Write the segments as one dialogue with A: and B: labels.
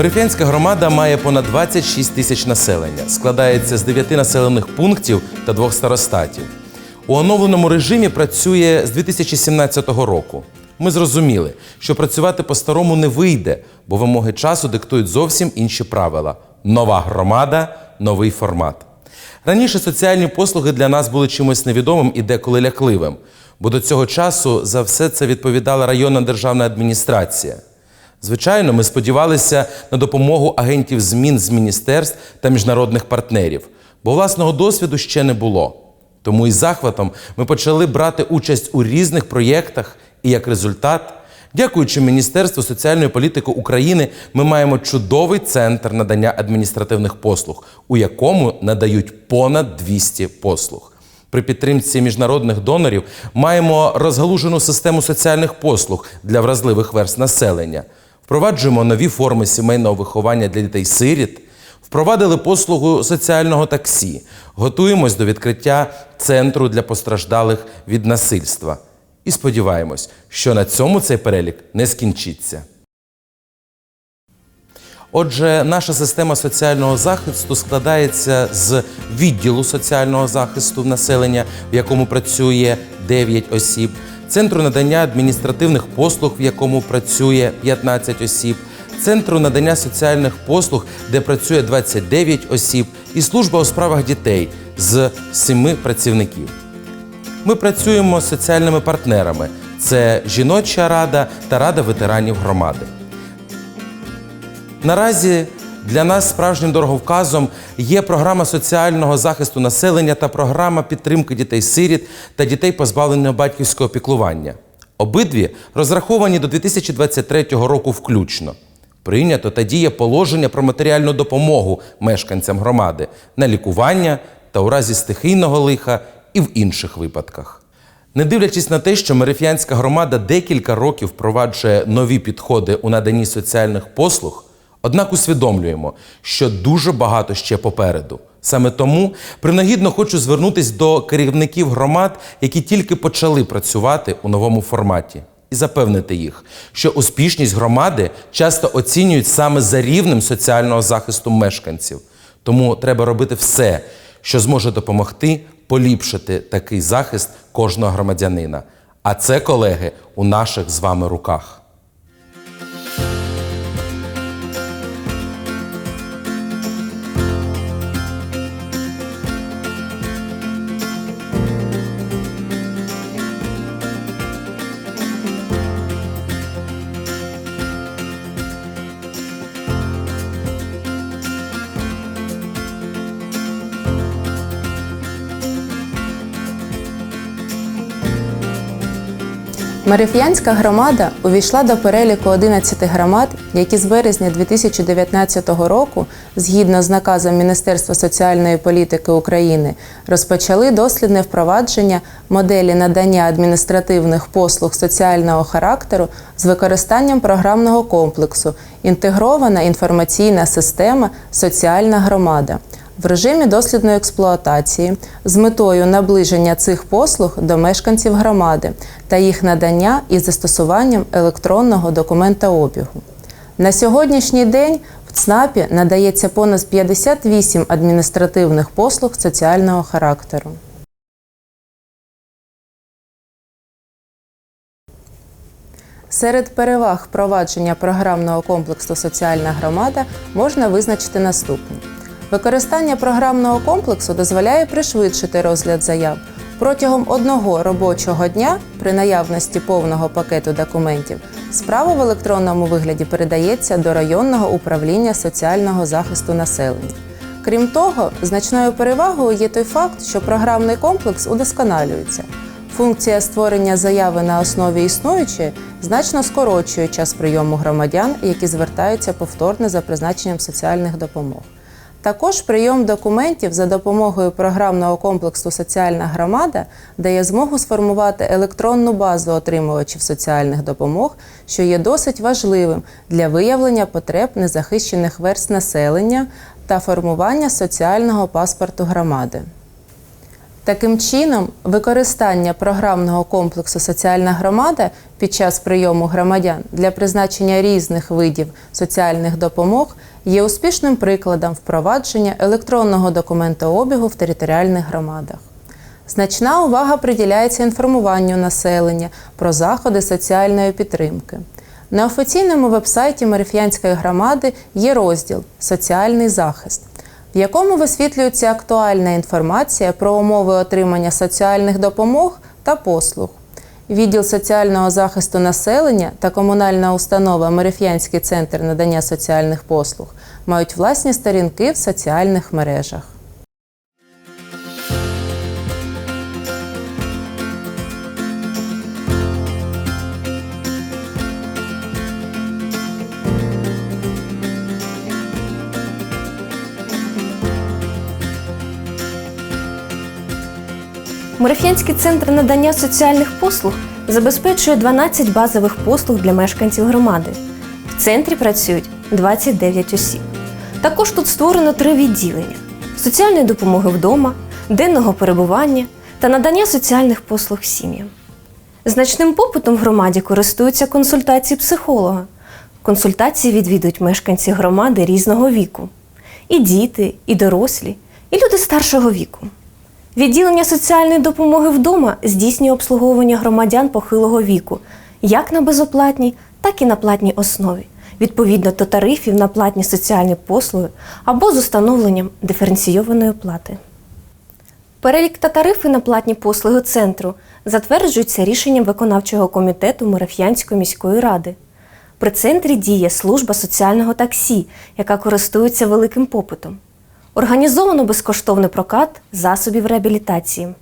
A: Мерифянська громада має понад 26 тисяч населення, складається з 9 населених пунктів та двох старостатів. У оновленому режимі працює з 2017 року. Ми зрозуміли, що працювати по-старому не вийде, бо вимоги часу диктують зовсім інші правила. Нова громада, новий формат. Раніше соціальні послуги для нас були чимось невідомим і деколи лякливим, бо до цього часу за все це відповідала районна державна адміністрація. Звичайно, ми сподівалися на допомогу агентів змін з міністерств та міжнародних партнерів, бо власного досвіду ще не було. Тому із захватом ми почали брати участь у різних проєктах, і як результат, дякуючи Міністерству соціальної політики України, ми маємо чудовий центр надання адміністративних послуг, у якому надають понад 200 послуг. При підтримці міжнародних донорів маємо розгалужену систему соціальних послуг для вразливих верст населення. Впроваджуємо нові форми сімейного виховання для дітей-сиріт, впровадили послугу соціального таксі, готуємось до відкриття центру для постраждалих від насильства. І сподіваємось, що на цьому цей перелік не скінчиться. Отже, наша система соціального захисту складається з відділу соціального захисту населення, в якому працює 9 осіб, центру надання адміністративних послуг, в якому працює 15 осіб, центру надання соціальних послуг, де працює 29 осіб, і служба у справах дітей з 7 працівників. Ми працюємо з соціальними партнерами: це жіноча рада та рада ветеранів громади. Наразі для нас справжнім дороговказом є програма соціального захисту населення та програма підтримки дітей-сиріт та дітей, позбавлених батьківського піклування. Обидві розраховані до 2023 року включно. Прийнято та діє положення про матеріальну допомогу мешканцям громади на лікування та у разі стихійного лиха і в інших випадках. Не дивлячись на те, що Мерифіанська громада декілька років впроваджує нові підходи у наданні соціальних послуг, однак усвідомлюємо, що дуже багато ще попереду. Саме тому принагідно хочу звернутися до керівників громад, які тільки почали працювати у новому форматі, і запевнити їх, що успішність громади часто оцінюють саме за рівнем соціального захисту мешканців. Тому треба робити все, що зможе допомогти поліпшити такий захист кожного громадянина. А це, колеги, у наших з вами руках.
B: Мариф'янська громада увійшла до переліку 11 громад, які з березня 2019 року, згідно з наказом Міністерства соціальної політики України, розпочали дослідне впровадження моделі надання адміністративних послуг соціального характеру з використанням програмного комплексу Інтегрована інформаційна система Соціальна громада в режимі дослідної експлуатації з метою наближення цих послуг до мешканців громади та їх надання із застосуванням електронного документообігу. На сьогоднішній день в ЦНАПі надається понад 58 адміністративних послуг соціального характеру. Серед переваг впровадження програмного комплексу Соціальна громада можна визначити наступні. Використання програмного комплексу дозволяє пришвидшити розгляд заяв. Протягом одного робочого дня при наявності повного пакету документів справа в електронному вигляді передається до районного управління соціального захисту населення. Крім того, значною перевагою є той факт, що програмний комплекс удосконалюється. Функція створення заяви на основі існуючої значно скорочує час прийому громадян, які звертаються повторно за призначенням соціальних допомог. Також прийом документів за допомогою програмного комплексу Соціальна громада дає змогу сформувати електронну базу отримувачів соціальних допомог, що є досить важливим для виявлення потреб незахищених верст населення та формування соціального паспорту громади. Таким чином, використання програмного комплексу Соціальна громада під час прийому громадян для призначення різних видів соціальних допомог є успішним прикладом впровадження електронного документообігу в територіальних громадах. Значна увага приділяється інформуванню населення про заходи соціальної підтримки. На офіційному вебсайті Мариф'янської громади є розділ Соціальний захист, в якому висвітлюється актуальна інформація про умови отримання соціальних допомог та послуг. Відділ соціального захисту населення та комунальна установа Мереф'янський центр надання соціальних послуг мають власні сторінки в соціальних мережах.
C: Мореф'янський центр надання соціальних послуг забезпечує 12 базових послуг для мешканців громади. В центрі працюють 29 осіб. Також тут створено три відділення: соціальної допомоги вдома, денного перебування та надання соціальних послуг сім'ям. Значним попитом в громаді користуються консультації психолога. Консультації відвідують мешканці громади різного віку: і діти, і дорослі, і люди старшого віку. Відділення соціальної допомоги вдома здійснює обслуговування громадян похилого віку як на безоплатній, так і на платній основі, відповідно до тарифів на платні соціальні послуги або з установленням диференційованої плати. Перелік та тарифи на платні послуги центру затверджуються рішенням виконавчого комітету Мореф'янської міської ради. При центрі діє служба соціального таксі, яка користується великим попитом. Організовано безкоштовний прокат засобів реабілітації.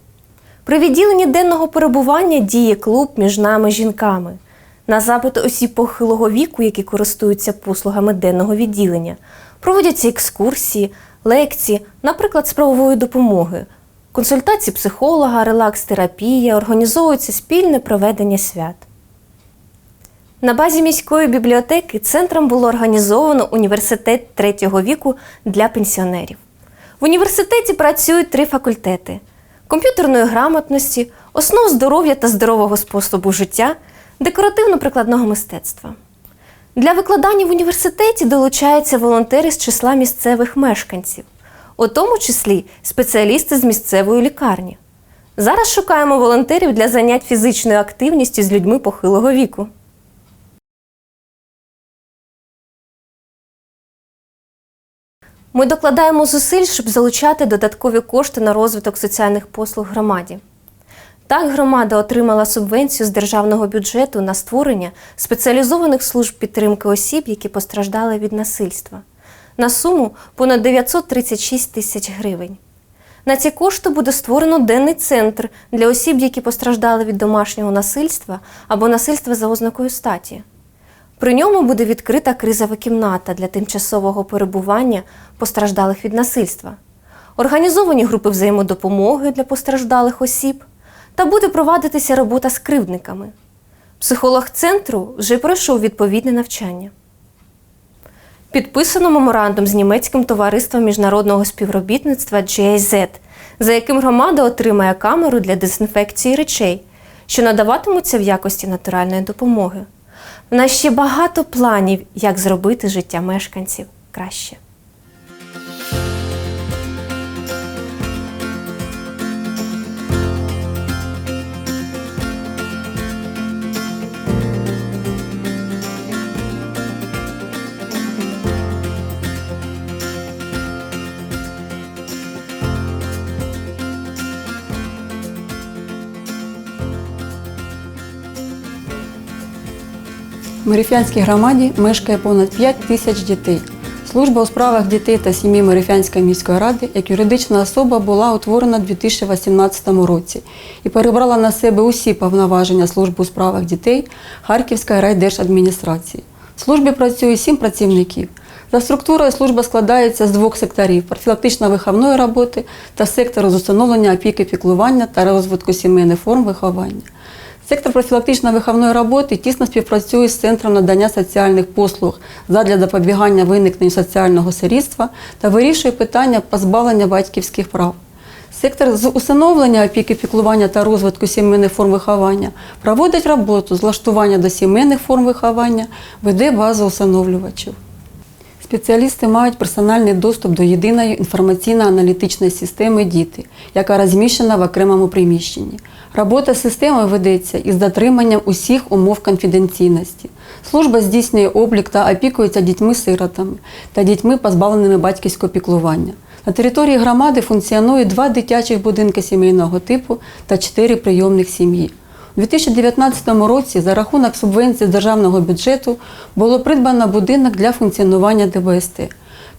C: При відділенні денного перебування діє клуб між нами жінками. На запит осіб похилого віку, які користуються послугами денного відділення, проводяться екскурсії, лекції, наприклад, з правової допомоги, консультації психолога, релакс-терапія, організовується спільне проведення свят. На базі міської бібліотеки центром було організовано університет третього віку для пенсіонерів. В університеті працюють три факультети: комп'ютерної грамотності, основ здоров'я та здорового способу життя, декоративно-прикладного мистецтва. Для викладання в університеті долучаються волонтери з числа місцевих мешканців, у тому числі спеціалісти з місцевої лікарні. Зараз шукаємо волонтерів для занять фізичною активністю з людьми похилого віку. Ми докладаємо зусиль, щоб залучати додаткові кошти на розвиток соціальних послуг громаді. Так, громада отримала субвенцію з державного бюджету на створення спеціалізованих служб підтримки осіб, які постраждали від насильства, на суму понад 936 тисяч гривень. На ці кошти буде створено денний центр для осіб, які постраждали від домашнього насильства або насильства за ознакою статі. При ньому буде відкрита кризова кімната для тимчасового перебування постраждалих від насильства, організовані групи взаємодопомоги для постраждалих осіб та буде провадитися робота з кривдниками. Психолог центру вже пройшов відповідне навчання. Підписано меморандум з німецьким товариством міжнародного співробітництва GIZ, за яким громада отримає камеру для дезінфекції речей, що надаватимуться в якості натуральної допомоги. В нас ще багато планів, як зробити життя мешканців краще.
D: В Мерефянській громаді мешкає понад 5 тисяч дітей. Служба у справах дітей та сім'ї Мерефянської міської ради як юридична особа була утворена у 2018 році і перебрала на себе усі повноваження служби у справах дітей Харківської райдержадміністрації. В службі працює сім працівників. За структурою служба складається з двох секторів профілактично-виховної роботи та сектору з установлення опіки піклування та розвитку сімейних форм виховання. Сектор профілактично-виховної роботи тісно співпрацює з Центром надання соціальних послуг задля запобігання виникненню соціального сирітства та вирішує питання позбавлення батьківських прав. Сектор з усиновлення опіки, піклування та розвитку сімейних форм виховання проводить роботу з влаштування до сімейних форм виховання, веде базу усиновлювачів. Спеціалісти мають персональний доступ до єдиної інформаційно-аналітичної системи Діти, яка розміщена в окремому приміщенні. Робота системи ведеться із дотриманням усіх умов конфіденційності. Служба здійснює облік та опікується дітьми-сиротами та дітьми, позбавленими батьківського піклування. На території громади функціонує два дитячих будинки сімейного типу та чотири прийомних сім'ї. У 2019 році за рахунок субвенції з державного бюджету було придбано будинок для функціонування ДБСТ.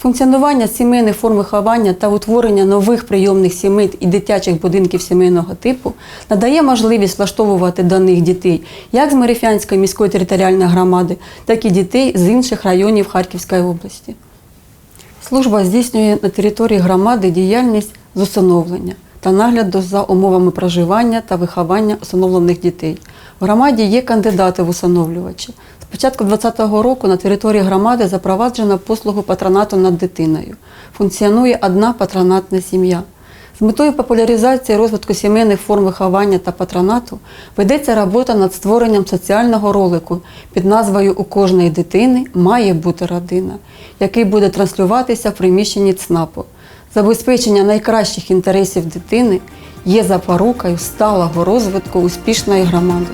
D: Функціонування сімейних форм виховання та утворення нових прийомних сімей і дитячих будинків сімейного типу надає можливість влаштовувати до них дітей як з Мерефянської міської територіальної громади, так і дітей з інших районів Харківської області. Служба здійснює на території громади діяльність з усиновлення та нагляду за умовами проживання та виховання усиновлених дітей. В громаді є кандидати в усиновлювачі. З початку 2020 року на території громади запроваджено послугу патронату над дитиною. Функціонує одна патронатна сім'я. З метою популяризації розвитку сімейних форм виховання та патронату ведеться робота над створенням соціального ролику під назвою У кожної дитини має бути родина, який буде транслюватися в приміщенні ЦНАПу. Забезпечення найкращих інтересів дитини є запорукою сталого розвитку успішної громади.